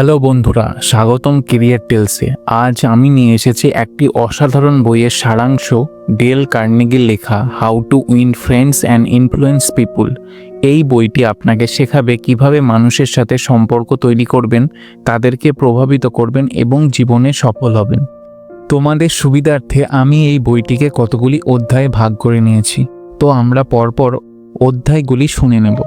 Hello বন্ধুরা, স্বাগতম career টেলসে। আজ আমি নিয়ে এসেছি একটি অসাধারণ বইয়ের সারাংশ, ডেল কার্নেগির লেখা how to win friends and influence people এই বইটি আপনাকে শেখাবে কীভাবে মানুষের সাথে সম্পর্ক তৈরি করবেন, তাদেরকে প্রভাবিত করবেন এবং জীবনে সফল হবেন। তোমাদের সুবিধার্থে আমি এই বইটিকে কতগুলি অধ্যায়ে ভাগ করে নিয়েছি। তো আমরা পরপর অধ্যায়গুলি শুনে নেব।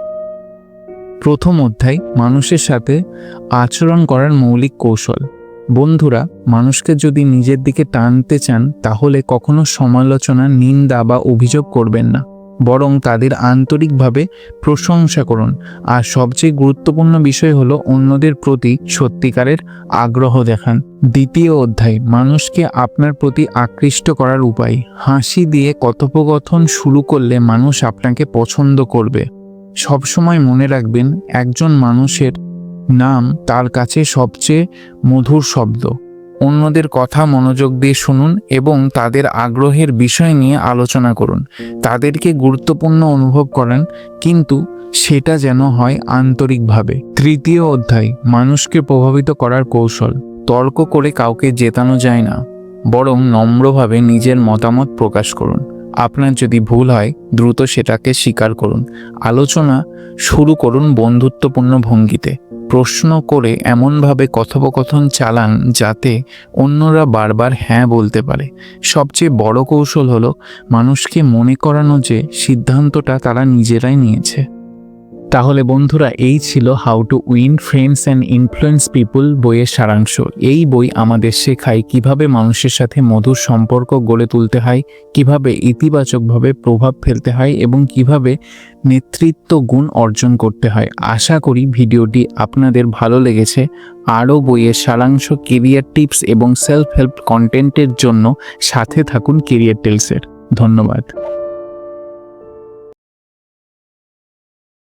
প্রথম অধ্যায়, মানুষের সাথে আচরণ করার মৌলিক কৌশল। বন্ধুরা, মানুষকে যদি নিজের দিকে টানতে চান, তাহলে কখনো সমালোচনা, নিন্দা বা অভিযোগ করবেন না। বরং তাদের আন্তরিকভাবে প্রশংসা করুন। আর সবচেয়ে গুরুত্বপূর্ণ বিষয় হলো অন্যদের প্রতি সত্যিকারের আগ্রহ দেখান। দ্বিতীয় অধ্যায়, মানুষকে আপনার প্রতি আকৃষ্ট করার উপায়। হাসি দিয়ে কথোপকথন শুরু করলে মানুষ আপনাকে পছন্দ করবে। সবসময় মনে রাখবেন, একজন মানুষের নাম তার কাছে সবচেয়ে মধুর শব্দ। অন্যদের কথা মনোযোগ দিয়ে শুনুন এবং তাদের আগ্রহের বিষয় নিয়ে আলোচনা করুন। তাদেরকে গুরুত্বপূর্ণ অনুভব করেন, কিন্তু সেটা যেন হয় আন্তরিকভাবে। তৃতীয় অধ্যায়, মানুষকে প্রভাবিত করার কৌশল। তর্ক করে কাউকে জেতানো যায় না, বরং নম্রভাবে নিজের মতামত প্রকাশ করুন। আপনার যদি ভুল হয়, দ্রুত সেটাকে স্বীকার করুন। আলোচনা শুরু করুন বন্ধুত্বপূর্ণ ভঙ্গিতে। প্রশ্ন করে এমনভাবে কথোপকথন চালান যাতে অন্যরা বারবার হ্যাঁ বলতে পারে। সবচেয়ে বড় কৌশল হলো, মানুষকে মনে করানো যে সিদ্ধান্তটা তারা নিজেরাই নিয়েছে। তাহলে বন্ধুরা, এই ছিল how to win friends and influence people বইয়ের সারাংশ। এই বই আমাদের শেখায় কীভাবে মানুষের সাথে মধুর সম্পর্ক গড়ে তুলতে হয়, কীভাবে ইতিবাচকভাবে প্রভাব ফেলতে হয় এবং কীভাবে নেতৃত্ব গুণ অর্জন করতে হয়। আশা করি ভিডিওটি আপনাদের ভালো লেগেছে। আরও বইয়ের সারাংশ কেরিয়ার টিপস এবং সেলফ হেল্প কন্টেন্টের জন্য সাথে থাকুন কেরিয়ার টেলসের ধন্যবাদ।